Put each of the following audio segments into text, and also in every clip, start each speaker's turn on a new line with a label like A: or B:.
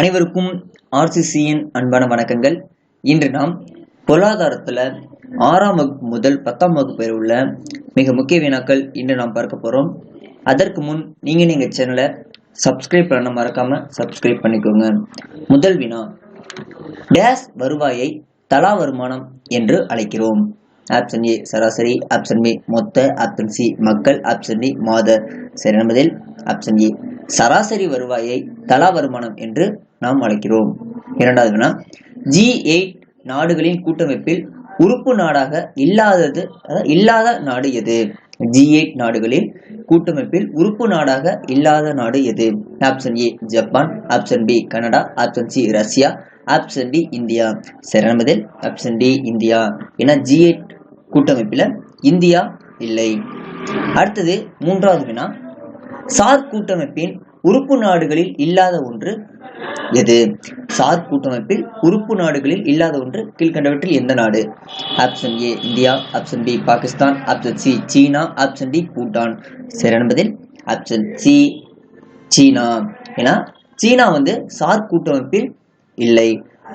A: அனைவருக்கும் ஆர்சிசியின் அன்பான வணக்கங்கள். இன்று நாம் பொருளாதாரத்தில் ஆறாம் வகுப்பு முதல் பத்தாம் வகுப்பு வரை உள்ள மிக முக்கிய வினாக்கள் இன்று நாம் பார்க்க போகிறோம் அதற்கு முன் நீங்கள் நீங்கள் சேனலை சப்ஸ்கிரைப் பண்ண மறக்காமல் சப்ஸ்கிரைப் பண்ணிக்கோங்க. முதல் வினா டேஸ் வருவாயை தலா வருமானம் என்று அழைக்கிறோம். ஆப்ஷன் ஏ சராசரி ஆப்ஷன் பி மொத்த ஆப்ஷன் சி மக்கள் ஆப்ஷன் டி மாத. சரி என்பதில் ஆப்ஷன் ஏ சராசரி வருவாயை தலா வருமானம் என்று நாம் அழைக்கிறோம். இரண்டாவது வினா ஜி எயிட் நாடுகளின் கூட்டமைப்பில் உறுப்பு நாடாக இல்லாதது இல்லாத நாடு எது? ஜி எயிட் நாடுகளில் கூட்டமைப்பில் உறுப்பு நாடாக இல்லாத நாடு எது? Option A Japan option B Canada option C Russia option D India சரி என்பதில் ஆப்ஷன் டி இந்தியா ஏன்னா ஜி எயிட் கூட்டமைப்பில் இந்தியா இல்லை. அடுத்தது மூன்றாவது வினா. சார் கூட்டமைப்பின் உறுப்பு நாடுகளில் இல்லாத ஒன்று எது? சார் கூட்டமைப்பில் உறுப்பு நாடுகளில் இல்லாத ஒன்று கீழ்கண்டவற்றில் எந்த நாடு? Option A India. Option B Pakistan. Option C China. Option D Bhutan. சரி என்பதில் ஆப்ஷன் சி சீனா. ஏன்னா சீனா வந்து சார் கூட்டமைப்பில் இல்லை.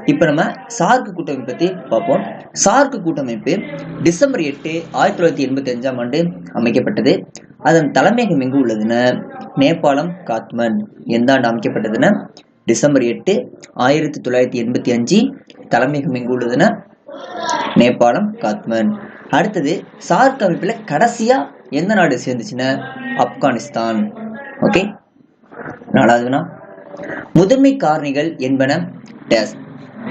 A: இப்போ நம்ம சார்க் கூட்டமைப்பு பற்றி பார்ப்போம். சார்க் கூட்டமைப்பு டிசம்பர் எட்டு ஆயிரத்தி தொள்ளாயிரத்தி எண்பத்தி அஞ்சாம் ஆண்டு அமைக்கப்பட்டது. அதன் தலைமையகம் எங்கு உள்ளதுன்னா நேபாளம் காத்மன். எந்த ஆண்டு அமைக்கப்பட்டதுன்னா டிசம்பர் எட்டு ஆயிரத்தி தொள்ளாயிரத்தி எண்பத்தி அஞ்சு. தலைமையகம் எங்கு உள்ளதுன்னா நேபாளம் காத்மன். அடுத்தது சார்க் அமைப்பில் கடைசியா எந்த நாடு சேர்ந்துச்சுன்னா ஆப்கானிஸ்தான். ஓகே? நாலாவதுனா? முதன்மை காரணிகள் என்பன டேஸ்.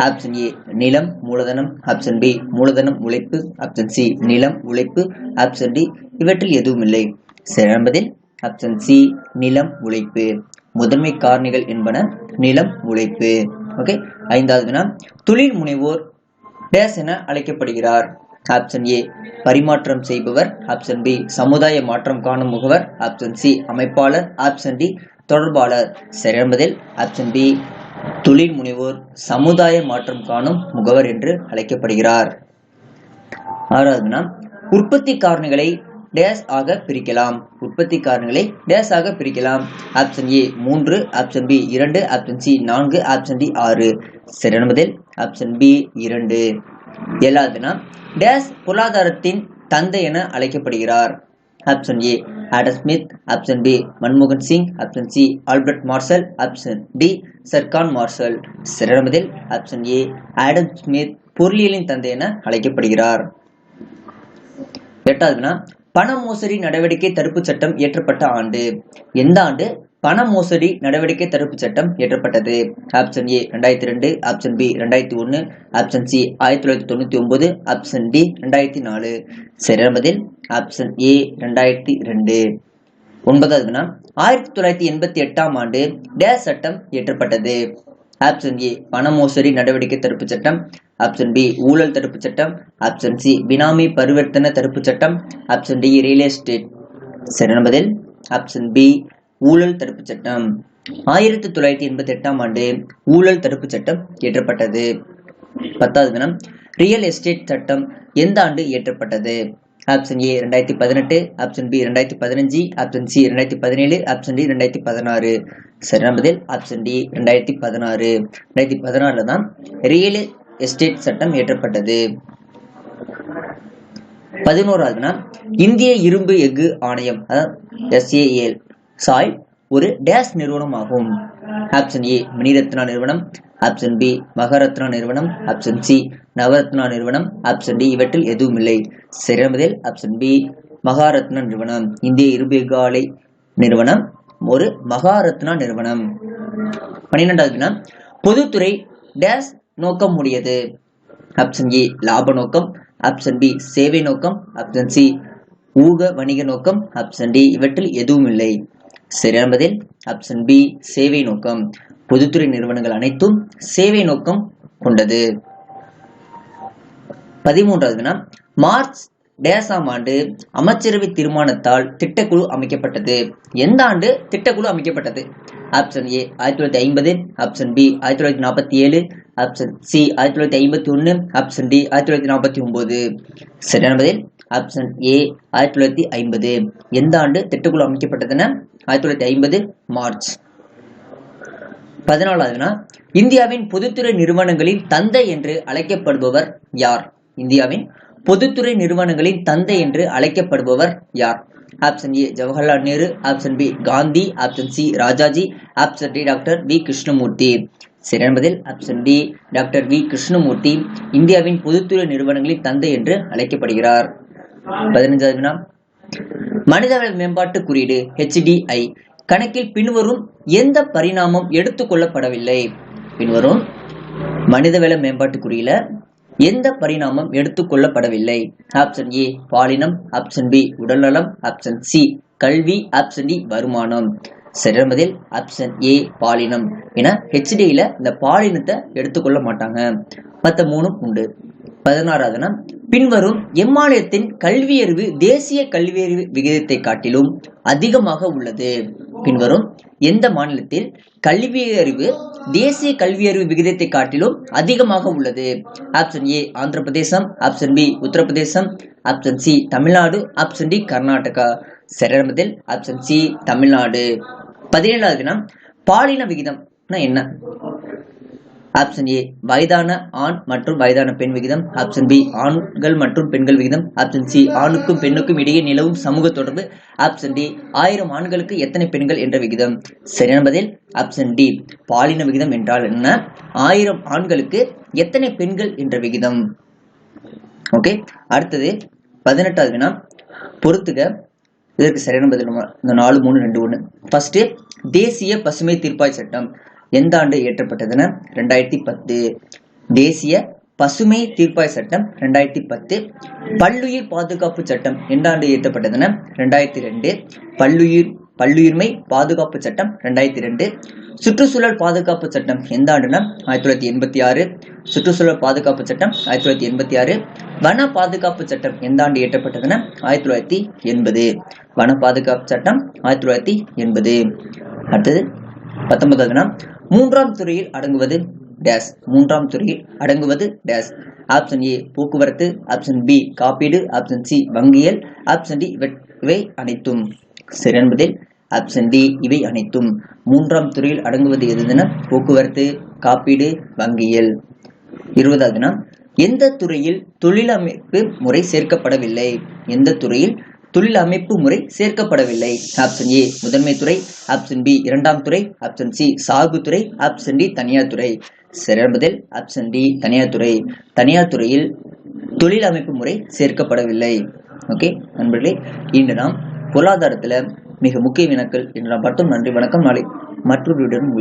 A: ஆப்ஷன் ஏ நிலம் மூலதனம். ஆப்ஷன் பி மூலதனம் உழைப்பு. ஆப்ஷன் சி நிலம் உழைப்பு. ஆப்ஷன் டி இவற்றில் எதுவும் இல்லை. சிறம்பதில் என்பதில் ஆப்ஷன் சி நிலம் உழைப்பு. முதன்மை காரணிகள் என்பன நிலம் உழைப்பு. ஓகே ஐந்தாவது வினா தொழில் முனைவோர் டேஸ் என அழைக்கப்படுகிறார். ஆப்ஷன் ஏ பரிமாற்றம் செய்பவர். ஆப்ஷன் பி சமுதாய மாற்றம் காணும் முகவர். ஆப்ஷன் சி அமைப்பாளர். ஆப்ஷன் டி தொடர்பாளர். சிறம்பதில் ஆப்ஷன் பி தொழில் முனைவோர் சமுதாய மாற்றம் காணும் முகவர் என்று அழைக்கப்படுகிறார். ஆறாவதுனா உற்பத்தி காரணிகளை டேஸ் ஆக பிரிக்கலாம். உற்பத்தி காரணிகளை டேஸ் ஆக பிரிக்கலாம். ஆப்ஷன் ஏ மூன்று ஆப்ஷன் பி இரண்டு ஆப்ஷன் சி நான்கு ஆப்ஷன் டி ஆறு. சரியான பதில்? ஆப்ஷன் பி இரண்டு. ஏழாவதுனா டேஸ் பொருளாதாரத்தின் தந்தை என அழைக்கப்படுகிறார். Option A Adam Smith option B மன்மோகன் Singh. Option C Albert Marshall option D சர்கான் Marshall சிறமதில் ஆப்ஷன் ஏ ஆடம் ஸ்மித் பொருளியலின் தந்தை என அழைக்கப்படுகிறார். எட்டாவதுனா பண மோசடி நடவடிக்கை தடுப்பு சட்டம் இயற்றப்பட்ட ஆண்டு. எந்த ஆண்டு பண மோசடி நடவடிக்கை தடுப்பு சட்டம் இயற்றப்பட்டது? ஆப்ஷன் ஏ ரெண்டாயிரத்தி ரெண்டு ஆப்ஷன் பி ரெண்டாயிரத்தி ஒன்று. ஆப்ஷன் சி ஆயிரத்தி தொள்ளாயிரத்தி தொண்ணூற்றி ஒன்பது. ஆப்ஷன் டி ரெண்டாயிரத்தி நாலு. சிறமதில் ஆப்ஷன் ஏ ரெண்டாயிரத்தி ரெண்டு ஒன்பதாவது ஆயிரத்தி தொள்ளாயிரத்தி எண்பத்தி எட்டாம் ஆண்டு டேஸ் சட்டம் இயற்றப்பட்டது. ஆப்ஷன் ஏ பண மோசடி நடவடிக்கை தடுப்பு சட்டம். ஆப்ஷன் பி ஊழல் தடுப்பு சட்டம். ஆப்ஷன் சி பினாமி பரிவர்த்தன தடுப்பு சட்டம். ஆப்ஷன் டி ரியல் எஸ்டேட் சரியான என்பதில் ஆப்ஷன் பி ஊழல் தடுப்பு சட்டம். ஆயிரத்தி தொள்ளாயிரத்தி எண்பத்தி எட்டாம் ஆண்டு ஊழல் தடுப்பு சட்டம் இயற்றப்பட்டது. பத்தாவது தினம் ரியல் எஸ்டேட் சட்டம் எந்த ஆண்டு இயற்றப்பட்டது? ஆப்ஷன் ஏ ரெண்டாயிரத்தி பதினெட்டு ஆப்ஷன் பி ரெண்டாயிரத்தி பதினஞ்சு ஆப்ஷன் சி ரெண்டாயிரத்தி பதினேழு ஆப்ஷன் டி ரெண்டாயிரத்தி பதினாறு. சரி என்பதில் ஆப்ஷன் டி ரெண்டாயிரத்தி பதினாறு. ரெண்டாயிரத்தி பதினாறுல தான் ரியல் எஸ்டேட் சட்டம் இயற்றப்பட்டது. பதினோராவதுனா இந்திய இரும்பு எஃகு ஆணையம் எஸ்ஏஎல் சாய் ஒரு டேஸ் நிறுவனம் ஆகும் ஆப்ஷன் ஏ மணிரத்னா நிறுவனம். ஆப்ஷன் பி மகாரத்னா நிறுவனம். ஆப்ஷன் சி நவரத்னா நிறுவனம். ஆப்ஷன் டி இவற்றில் எதுவும் இல்லை சிறந்ததில் ஆப்ஷன் பி மகாரத்னா நிறுவனம். இந்திய இரும்பு நிறுவனம் ஒரு மகாரத்னா நிறுவனம். பன்னிரெண்டாவது பொதுத்துறை டேஸ் நோக்கம் உடையது. ஆப்ஷன் ஏ லாப நோக்கம். ஆப்ஷன் பி சேவை நோக்கம். ஆப்ஷன் சி ஊக வணிக நோக்கம். ஆப்ஷன் டி இவற்றில் எதுவும் இல்லை சரியான பதில்? ஆப்ஷன் பி சேவை நோக்கம். பொதுத்துறை நிறுவனங்கள் அனைத்தும் சேவை நோக்கம் கொண்டது. பதிமூன்றாவது வினா மார்ச் டேசாம் ஆண்டு அமைச்சரவை தீர்மானத்தால் திட்டக்குழு அமைக்கப்பட்டது. எந்த ஆண்டு திட்டக்குழு அமைக்கப்பட்டது? ஆப்ஷன் ஏ ஆயிரத்தி தொள்ளாயிரத்தி ஐம்பது. ஆப்ஷன் பி ஆயிரத்தி தொள்ளாயிரத்தி நாற்பத்தி ஏழு. ஆப்ஷன் சி ஆயிரத்தி தொள்ளாயிரத்தி ஐம்பத்தி ஒன்று. ஆப்ஷன் டி ஆயிரத்தி தொள்ளாயிரத்தி நாற்பத்தி ஒன்பது சரியானதில் ஆப்ஷன் ஏ ஆயிரத்தி தொள்ளாயிரத்தி ஐம்பது. எந்த ஆண்டு திட்டக்குழு அமைக்கப்பட்டதுன்னா ஆயிரத்தி தொள்ளாயிரத்தி ஐம்பது மார்ச். பதினாலாவதுனா இந்தியாவின் பொதுத்துறை நிறுவனங்களின் தந்தை என்று அழைக்கப்படுபவர் யார்? இந்தியாவின் பொதுத்துறை நிறுவனங்களின் தந்தை என்று அழைக்கப்படுபவர் யார்? Option A Jawaharlal Nehru. Option B Gandhi. Option C Rajaji. Option D doctor V. Krishnamurthy. சரியான என்பதில் option D doctor V. Krishnamurthy. இந்தியாவின் பொதுத்துறை நிறுவனங்களின் தந்தை என்று அழைக்கப்படுகிறார். பதினஞ்சாவது வினா மனிதவள மேம்பாட்டு குறியீடு ஹெச்டிஐ கணக்கில் பின்வரும் எந்த பரிணாமம் எடுத்துக்கொள்ளப்படவில்லை பின்வரும் மனிதவள மேம்பாட்டு குறியில எந்த பரிணாமம் எடுத்துக்கொள்ளப்படவில்லை ஆப்ஷன் ஏ பாலினம். ஆப்ஷன் பி உடல்நலம். ஆப்ஷன் சி கல்வி. ஆப்ஷன் டி வருமானம். சரியான பதில் ஆப்ஷன் ஏ பாலினம். ஏன்னா ஹெச்டியில இந்த பாலினத்தை எடுத்துக்கொள்ள மாட்டாங்க. மற்ற மூணும் உண்டு. பதினாறாவதுனா பின்வரும் எம்மாநிலத்தின் கல்வியறிவு தேசிய கல்வியறிவு விகிதத்தை காட்டிலும் அதிகமாக உள்ளது. பின்வரும் எந்த மாநிலத்தில் கல்வியறிவு தேசிய கல்வியறிவு விகிதத்தை காட்டிலும் அதிகமாக உள்ளது? Option A Andhra Pradesh option B Uttar Pradesh. Option C Tamil Nadu. Option D Karnataka. சரியான ஆப்ஷன் சி தமிழ்நாடு. பதினேழாவது தினம் பாலின விகிதம்னா என்ன? ஆப்ஷன் ஏ வயதான ஆண் மற்றும் வயதான பெண் விகிதம். ஆப்ஷன் பி ஆண்கள் மற்றும் பெண்கள் விகிதம். ஆப்ஷன் சி ஆணுக்கும் பெண்ணுக்கும் இடையே நிலவும் சமூக தொடர்பு. ஆப்ஷன் டி ஆயிரம் ஆண்களுக்கு எத்தனை பெண்கள் என்ற விகிதம்? சரியான பதில் ஆப்ஷன் டி பாலின விகிதம் என்றால் என்ன? ஆயிரம் ஆண்களுக்கு எத்தனை பெண்கள் என்ற விகிதம்? ஓகே அடுத்தது பதினெட்டாவது வினா. பொறுத்துக. இதற்கு சரியான பதில் இந்த நாலு மூணு ரெண்டு ஒன்று ஃபர்ஸ்ட் தேசிய பசுமை தீர்ப்பாய் சட்டம். எந்த ஆண்டு இயற்றப்பட்டதுன்னா ரெண்டாயிரத்தி பத்து. தேசிய பசுமை தீர்ப்பாய் சட்டம் ரெண்டாயிரத்தி பத்து. பல்லுயிர் பாதுகாப்பு சட்டம் எந்த ஆண்டு இயற்றப்பட்டதுன்னா ரெண்டாயிரத்தி ரெண்டு. பல்லுயிர் பல்லுயிர்மை பாதுகாப்பு சட்டம் ரெண்டாயிரத்தி ரெண்டு. சுற்றுச்சூழல் பாதுகாப்பு சட்டம் எந்த ஆண்டுனா ஆயிரத்தி தொள்ளாயிரத்தி எண்பத்தி ஆறு. சுற்றுச்சூழல் பாதுகாப்பு சட்டம் ஆயிரத்தி தொள்ளாயிரத்தி எண்பத்தி ஆறு. வன பாதுகாப்பு சட்டம் எந்த ஆண்டு இயற்றப்பட்டதுன்னா ஆயிரத்தி தொள்ளாயிரத்தி எண்பது. வன பாதுகாப்பு சட்டம் ஆயிரத்தி தொள்ளாயிரத்தி எண்பது. அடுத்தது பத்தொன்பதாவதுனா மூன்றாம் துறையில் அடங்குவது டேஸ் மூன்றாம் துறையில் அடங்குவது டேஸ் ஆப்ஷன் ஏ போக்குவரத்து. ஆப்ஷன் பி காப்பீடு. ஆப்ஷன் சி வங்கியல். ஆப்ஷன் டி இவை அனைத்தும். சரி என்பதில் ஆப்ஷன் டி இவை அனைத்தும். மூன்றாம் துறையில் அடங்குவது எதுனா? போக்குவரத்து காப்பீடு வங்கியல். இருபதாவதுனா எந்த துறையில் தொழிலமைப்பு முறை சேர்க்கப்படவில்லை? எந்த துறையில் தொழில் அமைப்பு முறை சேர்க்கப்படவில்லை. ஆப்ஷன் ஏ முதன்மை துறை. ஆப்ஷன் பி இரண்டாம் துறை. ஆப்ஷன் சி சார்பு துறை. ஆப்ஷன் டி தனியார் துறை. சிறம்பதில் ஆப்ஷன் டி தனியார் துறை. தனியார் துறையில் தொழில் அமைப்பு முறை சேர்க்கப்படவில்லை. ஓகே நண்பர்களே இன்று நாம் பொருளாதாரத்தில் மிக முக்கிய வினாக்கள் என்று நாம் பார்த்தோம். நன்றி வணக்கம். நாளை மற்றொரு வீடியோவில்